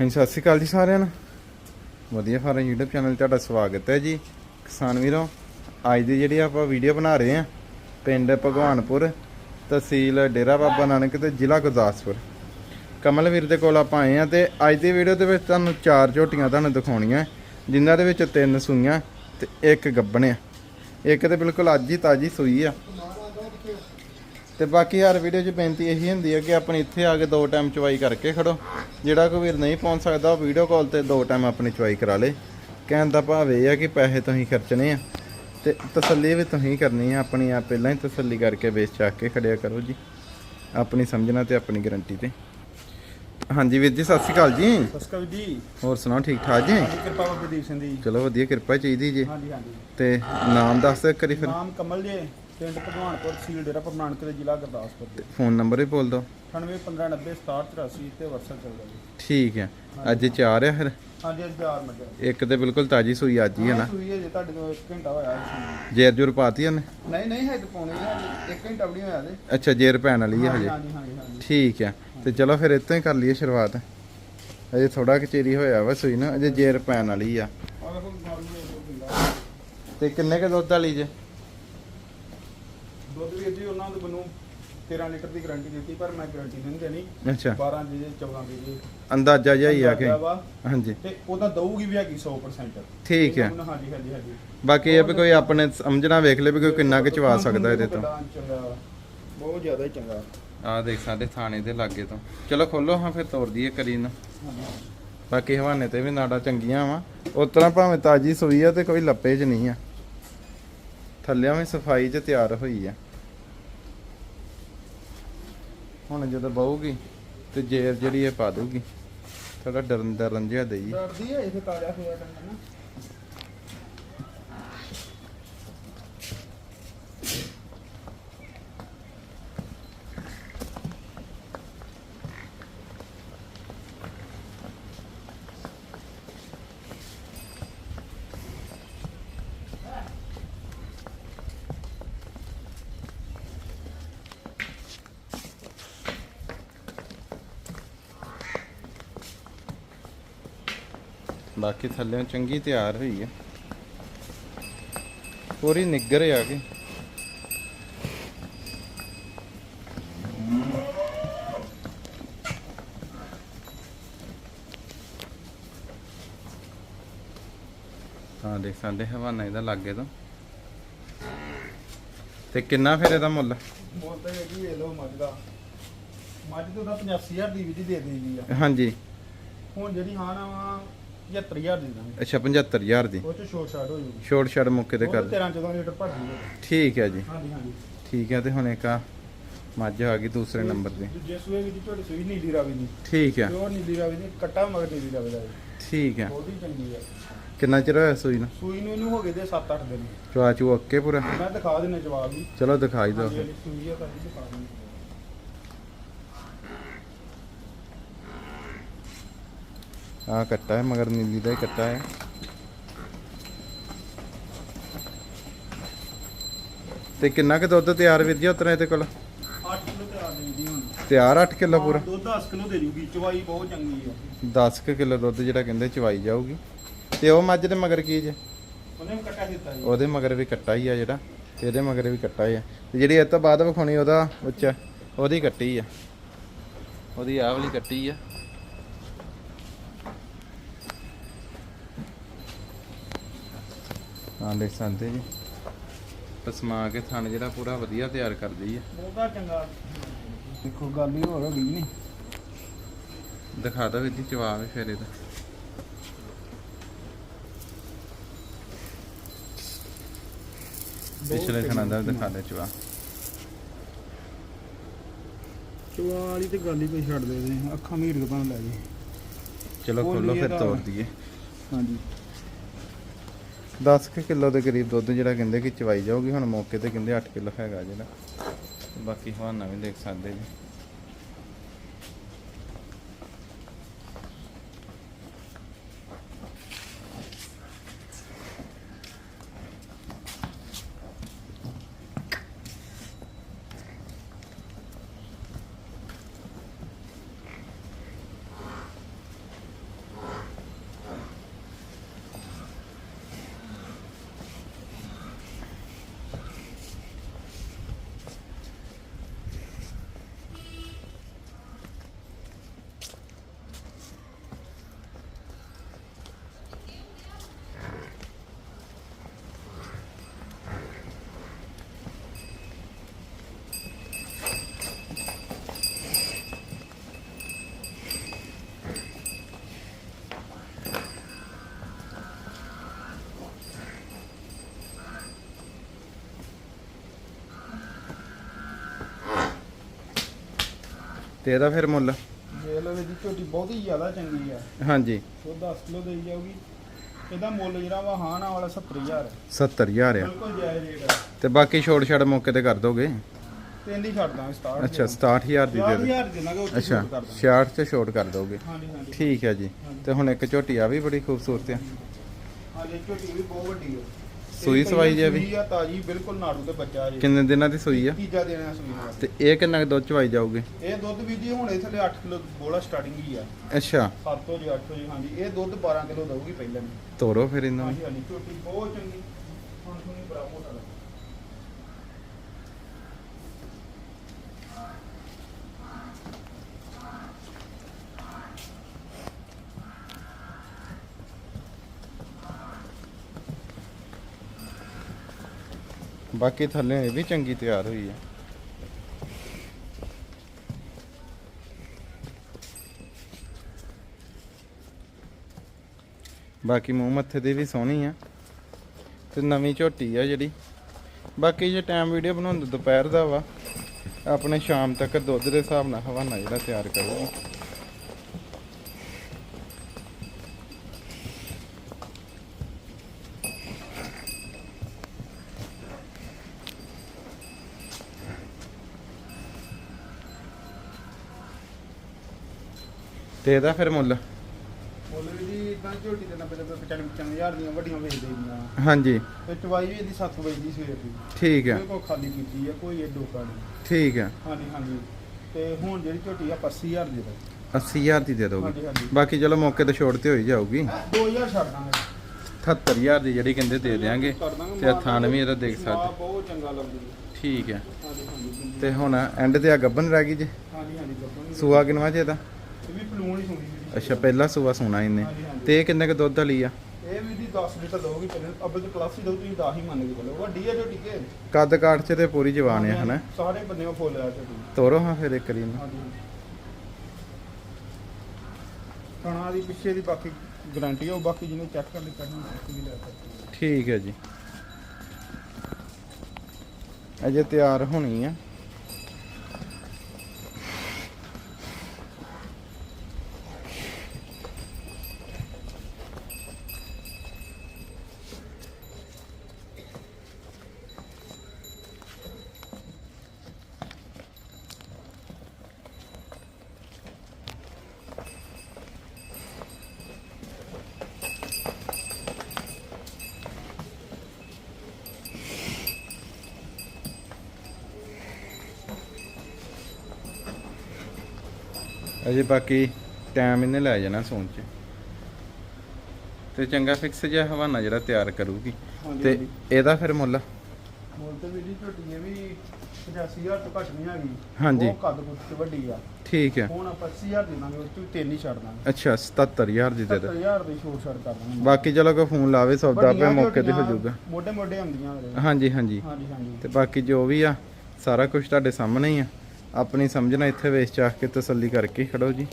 ਹਾਂਜੀ, ਸਤਿ ਸ਼੍ਰੀ ਅਕਾਲ ਜੀ ਸਾਰਿਆਂ ਨੂੰ। ਵਧੀਆ ਫਾਰਮ YouTube ਚੈਨਲ 'ਤੇ ਤੁਹਾਡਾ ਸਵਾਗਤ ਹੈ ਜੀ। ਕਿਸਾਨ ਵੀਰੋ, ਅੱਜ ਦੀ ਜਿਹੜੀ ਆਪਾਂ ਵੀਡੀਓ ਬਣਾ ਰਹੇ ਹਾਂ, ਪਿੰਡ ਭਗਵਾਨਪੁਰ, ਤਹਿਸੀਲ ਡੇਰਾ ਬਾਬਾ ਨਾਨਕ ਤੇ ਜ਼ਿਲ੍ਹਾ ਗੁਰਦਾਸਪੁਰ। ਕਮਲਵੀਰ ਦੇ ਕੋਲ ਆਪਾਂ ਆਏ ਹਾਂ ਤੇ ਅੱਜ ਦੀ ਵੀਡੀਓ ਦੇ ਵਿੱਚ ਤੁਹਾਨੂੰ ਚਾਰ ਝੋਟੀਆਂ ਤੁਹਾਨੂੰ ਦਿਖਾਉਣੀਆਂ। ਜਿਨ੍ਹਾਂ ਦੇ ਵਿੱਚ ਤਿੰਨ ਸੂਈਆਂ ਤੇ ਇੱਕ ਗੱਬਣ ਆ। ਇੱਕ ਤੇ ਬਿਲਕੁਲ ਅੱਜ ਹੀ ਤਾਜੀ ਸੂਈ ਆ। ਤੇ ਬਾਕੀ ਹਰ ਵੀਡੀਓ 'ਚ ਬੇਨਤੀ ਇਹੀ ਹੁੰਦੀ ਹੈ ਕਿ ਆਪਣੀ ਇੱਥੇ ਆ ਕੇ ਦੋ ਟਾਈਮ ਚਵਾਈ ਕਰਕੇ ਖੜੋ। ਜਿਹੜਾ ਕੋਈ ਵੀਰ ਨਹੀਂ ਪਹੁੰਚ ਸਕਦਾ ਉਹ ਵੀਡੀਓ ਕਾਲ ਤੇ ਦੋ ਟਾਈਮ ਆਪਣੀ ਚਵਾਈ ਕਰਾ ਲੇ। ਕਹਿਣ ਦਾ ਭਾਵ ਇਹ ਆ ਕਿ ਪੈਸੇ ਤੁਸੀਂ ਖਰਚਣੇ ਆ। ਤੇ ਤਸੱਲੀ ਵੀ ਤੁਸੀਂ ਕਰਨੀ ਆ ਆਪਣੀ ਆਪ ਪਹਿਲਾਂ ਹੀ ਤਸੱਲੀ ਕਰਕੇ ਵੇਚ ਚੱਕ ਕੇ ਖੜਿਆ ਕਰੋ ਜੀ। ਆਪਣੀ ਸਮਝਣਾ ਤੇ ਆਪਣੀ ਗਾਰੰਟੀ ਤੇ। ਹਾਂਜੀ ਵੀਰ ਜੀ ਸਤਿ ਸ਼੍ਰੀ ਅਕਾਲ ਜੀ। ਸਸਕਾ ਜੀ। ਹੋਰ ਸੁਣਾਓ ਠੀਕ ਠਾਕ ਜੀ? ਕਿਰਪਾ ਬਾਬਾ ਦੀਪ ਸਿੰਘ ਦੀ। ਚਲੋ ਵਧੀਆ ਕਿਰਪਾ ਚਾਹੀਦੀ ਜੀ। ਹਾਂਜੀ ਹਾਂਜੀ। ਤੇ ਨਾਮ ਦੱਸ ਕਰੀ ਫਿਰ। ਨਾਮ ਕਮਲ ਜੇ। ਪਿੰਡ ਭਗਵਾਨਪੁਰ ਤਹਿਸੀਲ ਡੇਰਾ ਨਾਨਕ ਦੇ ਜ਼ਿਲ੍ਹਾ ਗੁਰਦਾਸਪੁਰ ਦੇ। ਫੋਨ ਨੰਬਰ ਵੀ ਬੋਲ ਦਿਓ। 9815906783 ਤੇ WhatsApp ਚੱਲਦਾ ਜੀ। ਠੀਕ ਹੈ। ਅੱਜ ਚਾਰ ਆ ਫਿਰ? ਹਾਂਜੀ ਅੱਜ ਚਾਰ ਮੱਝਾਂ ਇੱਕ ਤੇ ਬਿਲਕੁਲ ਤਾਜੀ ਸੂਈ ਅੱਜ ਹੀ ਹੈ ਨਾ। ਸੂਈ ਹੈ ਜੇ ਤੁਹਾਡੇ ਕੋਲ 1 ਘੰਟਾ ਹੋਇਆ ਸੀ ਜੇਰ ਜੁਰ ਪਾਤੀ ਉਹਨੇ? ਨਹੀਂ ਨਹੀਂ ਹੈ ਪਾਉਣੀ ਹੈ 1 ਘੰਟਾ ਵੀ ਨਹੀਂ ਹੋਇਆ ਤੇ ਅੱਛਾ ਜੇਰ ਪੈਣ ਵਾਲੀ ਹੈ ਹਾਂਜੀ। ਹਜੇ ਹਾਂਜੀ ਹਾਂਜੀ ਹਾਂਜੀ। ਠੀਕ ਹੈ। ਤੇ ਚਲੋ ਫਿਰ ਹੀ ਕਰ ਲਈਏ ਸ਼ੁਰੂਆਤ। ਅਜੇ ਥੋੜਾ ਕਚੇਰੀ ਹੋਇਆ ਵਾ ਸੂਈ ਨਾ ਅਜੇ ਜੇਰ ਪੈਣ ਵਾਲੀ ਆ। ਤੇ ਕਿੰਨੇ ਕ ਦੁੱਧ ਵਾਲੀ ਜੇ ਦੁੱਧ ਵੀ ਜੀ ਉਹਨਾਂ ਨੇ ਮੈਨੂੰ 13 ਲੀਟਰ ਦੀ ਗਾਰੰਟੀ ਦਿੱਤੀ ਪਰ ਮੈਂ ਗਾਰੰਟੀ ਨਹੀਂ ਦੇਣੀ। ਅੱਛਾ। 12 ਦੀ ਜੇ 14 ਦੀ ਜੇ। ਅੰਦਾਜ਼ਾ ਜਿਹਾ ਹੀ ਆ ਕਿ। ਹਾਂਜੀ। ਤੇ ਉਹਦਾ ਦਊਗੀ ਵੀ ਹੈਗੀ 100% ਠੀਕ ਹੈ। ਹਾਂਜੀ ਹਾਂਜੀ ਹਾਂਜੀ। ਬਾਕੀ ਇਹ ਵੀ ਕੋਈ ਆਪਣੇ ਸਮਝਣਾ ਵੇਖ ਲੈ ਵੀ ਕੋਈ ਕਿੰਨਾ ਕੁ ਚਵਾ ਸਕਦਾ ਇਹਦੇ ਤੋਂ। ਬਹੁਤ ਜ਼ਿਆਦਾ ਹੀ ਚੰਗਾ। ਆਹ ਦੇਖ ਸਾਡੇ ਥਾਣੇ ਦੇ ਲਾਗੇ ਤੋਂ। ਚਲੋ ਖੋਲੋ ਹਾਂ ਫਿਰ ਤੋੜ ਦਈਏ ਕਰੀ ਨਾ। ਬਾਕੀ ਹਵਾਨੇ ਤੇ ਵੀ ਨਾੜਾ ਚੰਗੀਆਂ ਵਾ। ਉਸ ਤਰ੍ਹਾਂ ਭਾਵੇਂ ਤਾਜੀ ਸੂਈ ਆ ਤੇ ਕੋਈ ਲੱਪੇ 'ਚ ਨਹੀਂ ਆ। ਥੱਲਿਆਂ ਵੀ ਸਫ਼ਾਈ 'ਚ ਤਿਆਰ ਹੋਈ ਆ। ਹੁਣ ਜਦੋਂ ਬਹੂਗੀ ਤੇ ਜੇਰ ਜਿਹੜੀ ਇਹ ਪਾ ਦੂਗੀ ਥੋੜਾ ਡਰਨ ਡਰਨ ਜਿਹਾ ਦੇਈ। ਡਰਦੀ ਹੈ ਇਹ ਤਾਜ਼ਾ ਹੋਇਆ ਟੰਗਾ ਨਾ। ਬਾਕੀ ਥੱਲਿਆਂ ਚੰਗੀ ਤਿਆਰ ਹੋਈ ਆ। ਪੂਰੀ ਨਿੱਗਰ ਆ ਗਈ। ਹਾਂ ਦੇਖ ਸਾਡੇ ਹਵਾਨਾ ਇਹਦਾ ਲੱਗੇ ਤੋਂ। ਤੇ ਕਿੰਨਾ ਫਿਰ ਇਹਦਾ ਮੁੱਲ? ਬੋਲਦੇ ਹੈ ਜੀ ਇਹ ਲੋ ਮੱਝ ਦਾ। ਮੱਝ ਤੋਂ ਤਾਂ 85000 ਦੀ ਵੀ ਦੇ ਦੇਈ ਆ। ਹਾਂਜੀ। ਹੁਣ ਜਿਹੜੀ ਹਾਂ ਨਾ 75000 ਦੀ ਦਾਂਗੇ ਅੱਛਾ 75000 ਦੀ। ਉਹ ਚ ਸ਼ੋਰ ਸ਼ਾਟ ਹੋ ਜੂਗੀ ਛੋਟ ਛੜ ਮੌਕੇ ਤੇ ਕਰ 13 14 ਲੀਟਰ ਭਰ ਜੂਗਾ। ਠੀਕ ਹੈ ਜੀ। ਹਾਂਜੀ ਹਾਂਜੀ। ਠੀਕ ਹੈ ਤੇ ਹੁਣ ਇੱਕ ਆ ਮੱਝ ਆ ਗਈ ਦੂਸਰੇ ਨੰਬਰ ਤੇ। ਦੂਜੇ ਸੂਏ ਵੀ ਜੀ ਤੁਹਾਡੀ ਸੂਈ ਨੀਲੀ ਰਾਵੀ ਦੀ। ਠੀਕ ਹੈ। ਪਿਓਰ ਨੀਲੀ ਰਾਵੀ ਦੀ ਕੱਟਾ ਮਗਰ ਨੀਲੀ ਰਾਵੀ ਦਾ। ਠੀਕ ਹੈ। ਬਹੁਤ ਹੀ ਚੰਗੀ ਹੈ। ਕਿੰਨਾ ਚਿਰ ਹੋਇਆ ਸੂਈ ਨੂੰ? ਸੂਈ ਨੂੰ ਇਹਨੂੰ ਹੋ ਗਏ ਦੇ 7-8 ਦਿਨ। ਚਵਾ ਚੂ ਓਕੇ ਪੂਰਾ। ਮੈਂ ਦਿਖਾ ਦਿੰਦਾ ਜਵਾਬ ਵੀ। ਚਲੋ ਦਿਖਾਈ ਦਿਓ। ਹਾਂਜੀ, ਫਿਰ ਹਾਂਜੀ, ਸੂਈ ਹੈ ਤਾਂ ਜੀ ਦਿਖਾ ਦਿੰਦੇ। ਆ ਕੱਟਾ ਹੈ ਮਗਰ ਨੀਲੀ ਦਾ ਹੀ ਕੱਟਾ ਹੈ। ਤੇ ਕਿੰਨਾ ਕੁ ਦੁੱਧ ਤਿਆਰ ਵੀਰ ਜੀ ਉਤਰਾ ਇਹਦੇ ਕੋਲ? 8 ਕਿਲੋ ਤੇ ਆ ਗਈ ਜੀ ਹੁਣ। ਤਿਆਰ 8 ਕਿਲੋ ਪੂਰਾ? ਦੁੱਧ 10 ਕਿਲੋ ਦੇ ਜੂਗੀ ਚਵਾਈ ਬਹੁਤ ਚੰਗੀ ਆ। 10 ਕੁ ਕਿਲੋ ਦੁੱਧ ਜਿਹੜਾ ਕਹਿੰਦੇ ਚਵਾਈ ਜਾਊਗੀ। ਤੇ ਉਹ ਮੱਝ ਦੇ ਮਗਰ ਕੀ ਜੇ? ਉਹਨੇ ਵੀ ਕੱਟਾ ਦਿੱਤਾ ਜੀ। ਉਹਦੇ ਮਗਰ ਵੀ ਕੱਟਾ ਹੀ ਆ ਜਿਹੜਾ ਇਹਦੇ ਮਗਰ ਵੀ ਕੱਟਾ ਹੀ ਆ। ਤੇ ਜਿਹੜੀ ਇਹ ਤੋਂ ਬਾਅਦ ਵਿਖਾਉਣੀ ਉਹਦਾ ਉੱਚਾ ਉਹਦੀ ਕੱਟੀ ਆ। ਉਹਦੀ ਆਹ ਵਾਲੀ ਕੱਟੀ ਆ। ਹਾਂ ਦੇਖ ਸਕਦੇ ਜੀ। ਪਸਮਾ ਕੇ ਥਣ ਜਿਹੜਾ ਪੂਰਾ ਵਧੀਆ ਤਿਆਰ ਕਰਦੀ ਆ। ਬਹੁਤਾ ਚੰਗਾ। ਦੇਖੋ ਗੱਲ ਹੀ ਹੋਰ ਹੋ ਗਈ ਨਹੀਂ ਦਿਖਾ ਦੋ ਵੀਰ ਜੀ ਜਵਾਬ ਫਿਰ ਇਹਦਾ। ਪਿਛਲੇ ਥਣਾਂ ਦਾ ਵੀ ਦਿਖਾ ਦੇ ਜਵਾਬ। ਚਵਾ ਵਾਲੀ ਤੇ ਗੱਲ ਹੀ ਕੋਈ ਛੱਡ ਦੇ ਦੇ ਅੱਖਾਂ ਮੀਰ ਕੇ ਬਣ ਲੈ ਜੀ ਚਲੋ ਖੋਲੋ ਫਿਰ ਤੋੜ ਦਈਏ। ਹਾਂਜੀ। 10 ਕੁ ਕਿਲੋ ਦੇ ਕਰੀਬ ਦੁੱਧ ਜਿਹੜਾ ਕਹਿੰਦੇ ਕਿ ਚਵਾਈ ਜਾਊਗੀ, ਹੁਣ ਮੌਕੇ ਤੇ ਕਹਿੰਦੇ 8 ਕਿਲੋ ਹੈਗਾ ਜਿਹੜਾ। ਬਾਕੀ ਹਵਾਨਾ ਵੀ ਦੇਖ ਸਕਦੇ ਜੀ। ਤੇ ਇਹਦਾ ਫਿਰ ਮੁੱਲ? ਜੇ ਲਵੇ ਦੀ ਝੋਟੀ ਬਹੁਤ ਹੀ ਜ਼ਿਆਦਾ ਚੰਗੀ ਆ ਹਾਂਜੀ। ਉਹ 10 ਕਿਲੋ ਦੇਈ ਜਾਊਗੀ। ਇਹਦਾ ਮੁੱਲ ਜਿਹੜਾ ਵਾ ਹਾਂ ਨਾਲ ਵਾਲਾ 70000 70000 ਆ। ਬਿਲਕੁਲ ਜਾਇਜ਼ ਰੇਟ ਆ। ਤੇ ਬਾਕੀ ਛੋੜ ਛੜ ਮੌਕੇ ਤੇ ਕਰ ਦੋਗੇ? ਤਿੰਨ ਹੀ ਛੱਡ ਦਾਂਗੇ 67 ਅੱਛਾ 67000 ਦੀ ਦੇ ਦੇ। 60000 ਦੇਣਾਗੇ ਉੱਥੇ ਅੱਛਾ ਛੋਟ ਕਰ ਦਾਂਗੇ। 66 ਤੇ ਛੋਟ ਕਰ ਦੋਗੇ। ਹਾਂਜੀ ਹਾਂਜੀ। ਠੀਕ ਹੈ ਜੀ। ਤੇ ਹੁਣ ਇੱਕ ਝੋਟੀ ਆ ਵੀ ਬੜੀ ਖੂਬਸੂਰਤ ਆ। ਹਾਂਜੀ ਝੋਟੀ ਵੀ ਬਹੁਤ ਵੱਡੀ ਆ। ਸੂਈ ਸਵਾਈ ਜੇ ਵੀ? ਆ ਤਾਜੀ ਬਿਲਕੁਲ ਨਾੜੂ ਤੇ ਬੱਚਾ ਜੀ ਕਿੰਨੇ ਦਿਨਾਂ ਦੀ ਸੂਈ ਆ? ਤੀਜਾ ਦੇਣਾ ਸੂਈ ਦਾ। ਤੇ ਇਹ ਕਿੰਨਾ ਕੁ ਦੁੱਧ ਚਵਾਈ ਜਾਊਗੀ? ਇਹ ਦੁੱਧ ਵੀ ਜੀ ਹੁਣ ਇਹ ਥੱਲੇ 8 ਕਿਲੋ ਬੋਲਾ ਸਟਾਰਟਿੰਗ ਹੀ ਆ। ਅੱਛਾ। 7 ਤੋਂ ਜੀ 8 ਤੋਂ ਜੀ ਹਾਂਜੀ। ਇਹ ਦੁੱਧ 12 ਕਿਲੋ ਦਊਗੀ ਪਹਿਲਾਂ ਨੂੰ ਤੋਰੋ ਫਿਰ ਇਹਨਾਂ ਨੂੰ। ਹਾਂਜੀ ਹਾਂਜੀ ਝੋਟੀ ਬਹੁਤ ਚੰਗੀ ਹੁਣ ਸੁਣੀ ਬੜਾ ਮੋਟਾ ਲੱਗਾ ਬਾਕੀ ਥੱਲੇ ਇਹ ਵੀ ਚੰਗੀ ਤਿਆਰ ਹੋਈ ਹੈ ਬਾਕੀ ਮੂੰਹ ਮੱਥੇ ਦੀ ਵੀ ਸੋਹਣੀ ਆ ਤੇ ਨਵੀਂ ਝੋਟੀ ਆ ਜਿਹੜੀ। ਬਾਕੀ ਜੇ ਟਾਈਮ ਵੀਡੀਓ ਬਣਾਉਂਦੇ ਦੁਪਹਿਰ ਦਾ ਵਾ, ਆਪਣੇ ਸ਼ਾਮ ਤੱਕ ਦੁੱਧ ਦੇ ਹਿਸਾਬ ਨਾਲ ਹਵਾਨਾ ਜਿਹੜਾ ਤਿਆਰ ਕਰੂਗੀ। ਤੇ ਇਹਦਾ ਫਿਰ ਮੁੱਲ? ਮੁੱਲ ਵੀ ਜੀ ਇਦਾਂ ਝੋਟੀ ਦੇ 90 ਤੋਂ 95 ਹਜ਼ਾਰ ਦੀਆਂ ਵੱਡੀਆਂ ਵੇਚ ਦੇਈਆਂ ਹਾਂਜੀ। ਤੇ ਚਵਾਈ ਵੀ ਇਹਦੀ 7 ਵਜੇ ਦੀ ਸਵੇਰ ਦੀ। ਠੀਕ ਹੈ ਕੋਈ ਖਾਲੀ ਕੀਤੀ ਆ ਕੋਈ ਇਹ ਡੋਕਾ ਨਹੀਂ। ਠੀਕ ਹੈ ਹਾਂਜੀ ਹਾਂਜੀ। ਤੇ ਹੁਣ ਜਿਹੜੀ ਝੋਟੀ ਆ 80000 ਦੀ ਦੇ 80000 ਦੀ ਦੇ ਦੋਗੇ। ਹਾਂਜੀ ਹਾਂਜੀ। ਬਾਕੀ ਚਲੋ ਮੌਕੇ ਤੇ ਛੋੜ ਤੇ ਹੋਈ ਜਾਊਗੀ। 2000 ਛੱਡ ਦਾਂਗੇ। 78000 ਦੀ ਜਿਹੜੀ ਕਹਿੰਦੇ ਦੇ ਕਰ ਦਾਂਗੇ ਤੇ ਥਾਨ ਵੀ ਇਹਦਾ ਦੇਖ ਸਕਦੇ। ਬਹੁਤ ਚੰਗਾ ਲੱਗਦੀ ਹੈ ਠੀਕ ਹੈ ਹਾਂਜੀ ਹਾਂਜੀ ਤੇ ਹੁਣ ਐਂਡ ਤੇ ਆ ਗੱਬਨ ਰਹਿ ਗਈ ਜੀ। ਹਾਂਜੀ ਹਾਂਜੀ ਗੱਭਣ ਸੂਆ ਕਿਨਵਾ ਇਹਦਾ? ਹੀ ਸੁਣੀ ਅੱਛਾ ਪਹਿਲਾ ਸੂਆ ਸੋਨਾ ਇਹਨੇ। ਤੇ ਇਹ ਕਿੰਨੇ ਕ ਦੁੱਧ ਵਾਲੀ ਆ? ਇਹ ਵੀ ਦੀ 10 ਲੀਟਰ ਦਊਗੀ ਪਹਿਲੇ ਅੱਬਲ ਤੇ ਪਲੱਸ ਹੀ ਦਊ ਤੁਸੀਂ 10 ਹੀ ਮੰਨ ਕੇ ਚੱਲੋ। ਵੱਡੀ ਆ ਝੋਟੀ ਕੇ ਕੱਦ ਕਾਠ ਚ ਤੇ ਪੂਰੀ ਜਵਾਨ ਆ ਹਨਾ? ਸਾਰੇ ਬੰਨਿਓ ਫੁੱਲ ਆ ਝੋਟੀ ਤੋਰੋ ਹਾਂ ਫਿਰ ਇੱਕ ਰੀ ਨੂੰ ਹਾਂਜੀ ਕਣਾ ਦੀ ਪਿੱਛੇ ਦੀ ਬਾਕੀ ਗਾਰੰਟੀ ਆ ਉਹ ਬਾਕੀ ਜਿਹਨੇ ਚੈੱਕ ਕਰ ਲਈ ਕਰਨਾ ਉਹ ਵੀ ਲੈ ਸਕਦੇ ਆ। ਠੀਕ ਹੈ ਜੀ। ਅਜੇ ਤਿਆਰ ਹੋਣੀ ਆ। ਅਜੇ ਬਾਕੀ ਟਾਈਮ ਇਹਨੇ ਲੈ ਜਾਣਾ ਸੌਣ ਚ। ਤੇ ਚੰਗਾ ਫਿਕਸ ਜਿਹਾ ਹਵਾਨਾ ਜਿਹੜਾ ਤਿਆਰ ਕਰੂਗੀ। ਤੇ। ਇਹਦਾ ਫਿਰ ਮੁੱਲ? ਮੁੱਲ ਤੇ ਵੀ ਝੋਟੀ ਇਹ ਵੀ 85000 ਤੋਂ ਘੱਟ ਨਹੀਂ ਹੈਗੀ। ਹਾਂਜੀ। ਉਹ ਕੱਦ ਕੁੱਦ ਤੇ ਵੱਡੀ ਆ। ਠੀਕ ਹੈ ਹੁਣ ਆਪਾਂ 80000 ਦੇ ਦਾਂਗੇ ਉਹ ਤੋਂ ਤਿੰਨ ਹੀ ਛੱਡ ਦਾਂਗੇ। ਅੱਛਾ 77000 ਦੀ ਦੇ ਦੇ 70000 ਦੀ ਛੋਟ ਛੱਡ ਕਰ ਦਾਂਗੇ ਬਾਕੀ ਚਲੋ ਕੋਈ ਫੋਨ ਲਾਵੇ ਸੌਦਾ ਪੇ ਮੌਕੇ ਤੇ ਹੋ ਜਾਊਗਾ। ਮੋਢੇ ਮੋਢੇ ਹੁੰਦੀਆਂ ਅਗਲੇ। ਹਾਂਜੀ ਹਾਂਜੀ। ਹਾਂਜੀ ਹਾਂਜੀ। ਤੇ ਬਾਕੀ ਜੋ ਵੀ ਆ ਸਾਰਾ ਕੁਝ ਤੁਹਾਡੇ ਸਾਹਮਣੇ ਹੀ ਆ। ਆਪਣੀ ਸਮਝਣਾ ਇੱਥੇ ਵੇਚ ਚਾਹ ਕੇ ਤਸੱਲੀ ਕਰਕੇ ਖੜੋ ਜੀ।